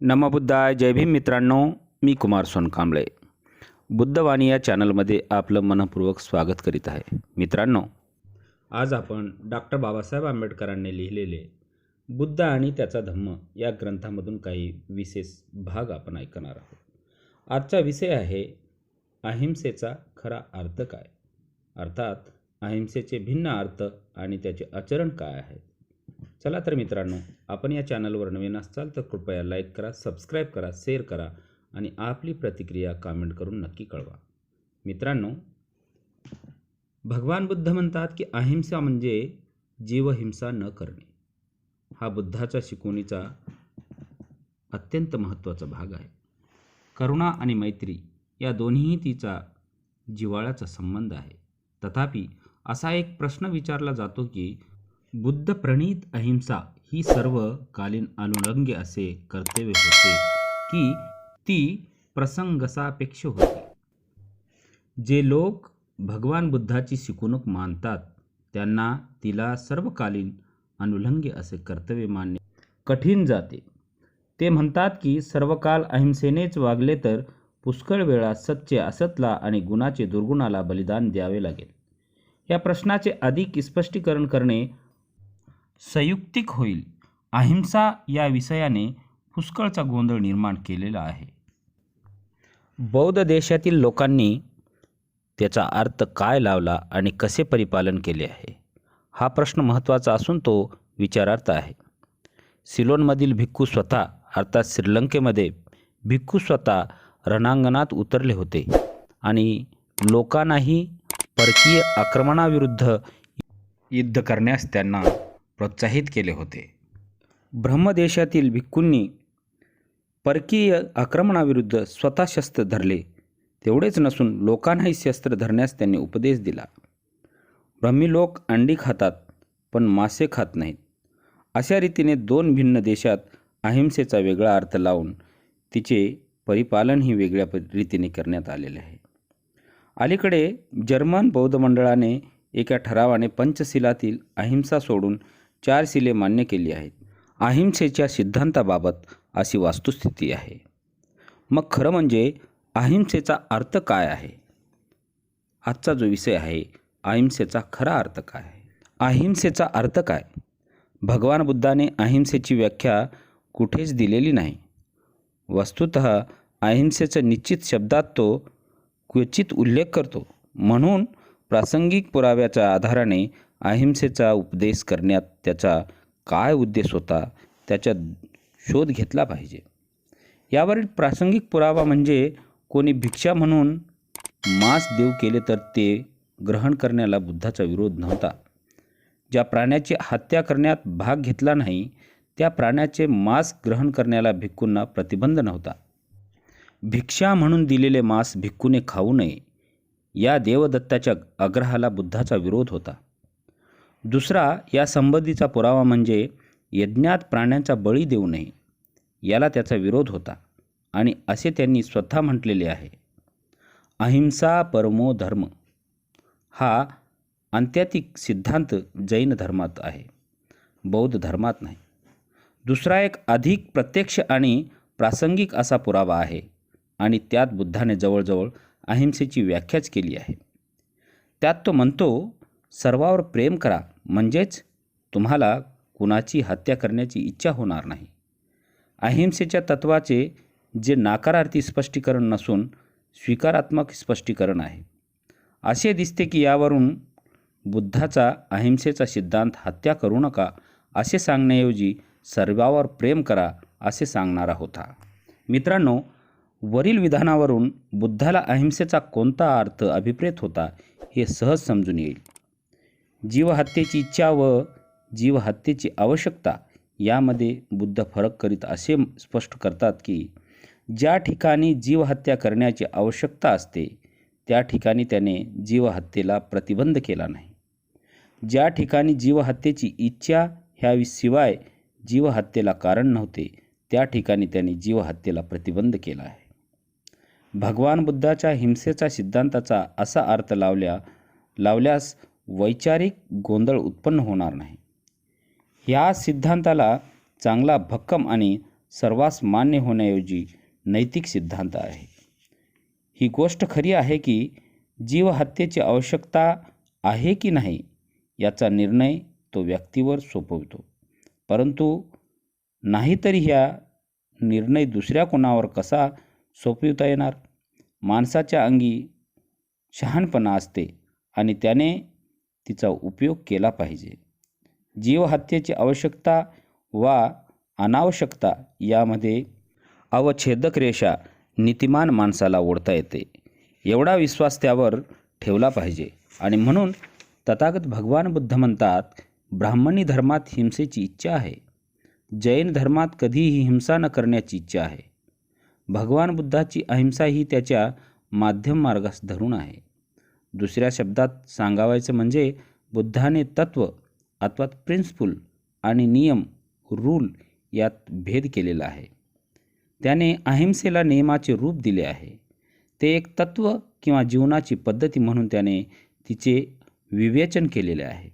नमबुद्धाय जय भीम मित्रांनो मी कुमार सोनकांबळे. बुद्धवाणी या चॅनलमध्ये आपलं मनपूर्वक स्वागत करीत आहे. मित्रांनो आज आपण डॉक्टर बाबासाहेब आंबेडकरांनी लिहिलेले बुद्ध आणि त्याचा धम्म या ग्रंथामधून काही विशेष भाग आपण ऐकणार आहोत. आजचा विषय आहे अहिंसेचा खरा अर्थ काय? अर्थात अहिंसेचे भिन्न अर्थ आणि त्याचे आचरण काय आहे चला तर मित्रांनो आपण या चॅनलवर नवीन असाल तर कृपया लाईक करा सबस्क्राईब करा शेअर करा आणि आपली प्रतिक्रिया कमेंट करून नक्की कळवा. मित्रांनो भगवान बुद्ध म्हणतात की अहिंसा म्हणजे जीवहिंसा न करणे. हा बुद्धाच्या शिकवणीचा अत्यंत महत्त्वाचा भाग आहे. करुणा आणि मैत्री या दोन्हीही तिचा जिव्हाळ्याचा संबंध आहे. तथापि असा एक प्रश्न विचारला जातो की बुद्ध प्रणीत अहिंसा ही सर्व कालीन अनुलंग्य असे कर्तव्य होते की ती प्रसंगसापेक्ष होती. जे लोक भगवान बुद्धाची शिकवणूक मानतात त्यांना तिला सर्वकालीन अनुलंघ्य असे कर्तव्य मानणे कठीण जाते. ते म्हणतात की सर्वकाल अहिंसेनेच वागले तर पुष्कळ वेळा सत्य असतला आणि गुणाचे दुर्गुणाला बलिदान द्यावे लागेल. या प्रश्नाचे अधिक स्पष्टीकरण करणे संयुक्तिक होईल. अहिंसा या विषयाने पुष्कळचा गोंधळ निर्माण केलेला आहे. बौद्ध देशातील लोकांनी त्याचा अर्थ काय लावला आणि कसे परिपालन केले आहे? हा प्रश्न महत्त्वाचा असून तो विचारार्थ आहे. सिलोनमधील भिक्खू स्वतः अर्थात श्रीलंकेमध्ये भिक्खू स्वतः रणांगणात उतरले होते आणि लोकांनाही परकीय आक्रमणाविरुद्ध युद्ध करण्यास त्यांना प्रोत्साहित केले होते. ब्रह्मदेशातील भिक्खूंनी परकीय आक्रमणाविरुद्ध स्वतः शस्त्र धरले. तेवढेच नसून लोकांनाही शस्त्र धरण्यास त्यांनी उपदेश दिला. ब्रह्मी लोक अंडी खातात पण मासे खात नाहीत. अशा रीतीने दोन भिन्न देशात अहिंसेचा वेगळा अर्थ लावून तिचे परिपालनही वेगळ्या प रीतीने करण्यात आलेले आहे. अलीकडे जर्मन बौद्ध मंडळाने एका ठरावाने पंचशिलातील अहिंसा सोडून चार शिले मान्य केली आहेत. अहिंसेच्या सिद्धांताबाबत अशी वास्तुस्थिती आहे. मग खरं म्हणजे अहिंसेचा अर्थ काय आहे? आजचा जो विषय आहे अहिंसेचा खरा अर्थ काय आहे? अहिंसेचा अर्थ काय? भगवान बुद्धाने अहिंसेची व्याख्या कुठेच दिलेली नाही. वस्तुत अहिंसेचं निश्चित शब्दात तो क्वचित उल्लेख करतो. म्हणून प्रासंगिक पुराव्याच्या आधाराने अहिंसेचा उपदेश करण्यात त्याचा काय उद्देश होता त्याचा शोध घेतला पाहिजे. यावरील प्रासंगिक पुरावा म्हणजे कोणी भिक्षा म्हणून मांस देऊ केले तर ते ग्रहण करण्याला बुद्धाचा विरोध नव्हता. ज्या प्राण्याची हत्या करण्यात भाग घेतला नाही त्या प्राण्याचे मांस ग्रहण करण्याला भिक्खूंना प्रतिबंध नव्हता. भिक्षा म्हणून दिलेले मांस भिक्खूने खाऊ नये या देवदत्ताच्या आग्रहाला बुद्धाचा विरोध होता. दुसरा या संबंधीचा पुरावा म्हणजे यज्ञात प्राण्यांचा बळी देऊ नये. याला त्याचा विरोध होता आणि असे त्यांनी स्वतः म्हटलेले आहे. अहिंसा परमो धर्म. हा अंत्यातिक सिद्धांत जैन धर्मात आहे. बौद्ध धर्मात नाही. दुसरा एक अधिक प्रत्यक्ष आणि प्रासंगिक असा पुरावा आहे आणि त्यात बुद्धाने जवळजवळ अहिंसेची व्याख्याच केली आहे. त्यात तो म्हणतो सर्वावर प्रेम करा. म्हणजेच तुम्हाला कुणाची हत्या करण्याची इच्छा होणार नाही. अहिंसेच्या तत्वाचे जे नाकारार्थी स्पष्टीकरण नसून स्वीकारात्मक स्पष्टीकरण आहे. असे दिसते की यावरून बुद्धाचा अहिंसेचा सिद्धांत हत्या करू नका असे सांगण्याऐवजी सर्वावर प्रेम करा असे सांगणारा होता. मित्रांनो वरील विधानावरून बुद्धाला अहिंसेचा कोणता अर्थ अभिप्रेत होता हे सहज समजून येईल. जीवहत्येची इच्छा व जीवहत्येची आवश्यकता यामध्ये बुद्ध फरक करीत असे स्पष्ट करतात की ज्या ठिकाणी जीवहत्या करण्याची आवश्यकता असते त्या ठिकाणी त्याने जीवहत्येला प्रतिबंध केला नाही. ज्या ठिकाणी जीवहत्येची इच्छा ह्याशिवाय जीवहत्येला कारण नव्हते त्या ठिकाणी त्याने जीवहत्येला प्रतिबंध केला आहे. भगवान बुद्धाच्या हिंसेचा सिद्धांताचा असा अर्थ लावल्या लावल्यास वैचारिक गोंधळ उत्पन्न होणार नाही. ह्या सिद्धांताला चांगला भक्कम आणि सर्वांस मान्य होण्याऐवजी नैतिक सिद्धांत आहे. ही गोष्ट खरी आहे की जीवहत्येची आवश्यकता आहे की नाही याचा निर्णय तो व्यक्तीवर सोपवतो. परंतु नाहीतरी ह्या निर्णय दुसऱ्या कोणावर कसा सोपविता येणार? माणसाच्या अंगी शहाणपणा असते आणि त्याने तिचा उपयोग केला पाहिजे. जीवहत्येची आवश्यकता वा अनावश्यकता यामध्ये अवच्छेदक रेषा नीतिमान माणसाला ओढता येते. एवढा विश्वास त्यावर ठेवला पाहिजे आणि म्हणून तथागत भगवान बुद्ध म्हणतात ब्राह्मणी धर्मात हिंसेची इच्छा आहे. जैन धर्मात कधीही हिंसा न करण्याची इच्छा आहे. भगवान बुद्धाची अहिंसा ही त्याच्या माध्यम मार्गास धरून आहे. दुसऱ्या शब्दात सांगावायचं म्हणजे बुद्धाने तत्व अथवा प्रिन्सिपल आणि नियम रूल यात भेद केलेला आहे. त्याने अहिंसेला नियमाचे रूप दिले आहे. ते एक तत्व किंवा जीवनाची पद्धती म्हणून त्याने तिचे विवेचन केलेले आहे.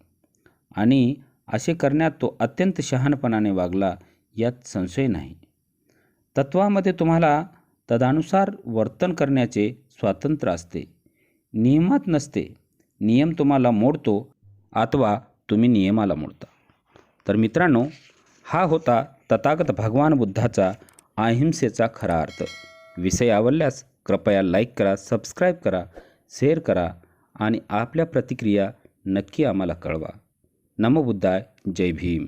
आणि असे करण्यात तो अत्यंत शहाणपणाने वागला यात संशय नाही. तत्वामध्ये तुम्हाला तदानुसार वर्तन करण्याचे स्वातंत्र्य असते. नियमात नसते. नियम तुम्हाला मोडतो अथवा तुम्ही नियमाला मोडता. तर मित्रांनो हा होता तथागत भगवान बुद्धाचा अहिंसेचा खरा अर्थ. विषय आवडल्यास कृपया लाईक करा सबस्क्राईब करा शेअर करा आणि आपल्या प्रतिक्रिया नक्की आम्हाला कळवा. नमो बुद्धाय जय भीम.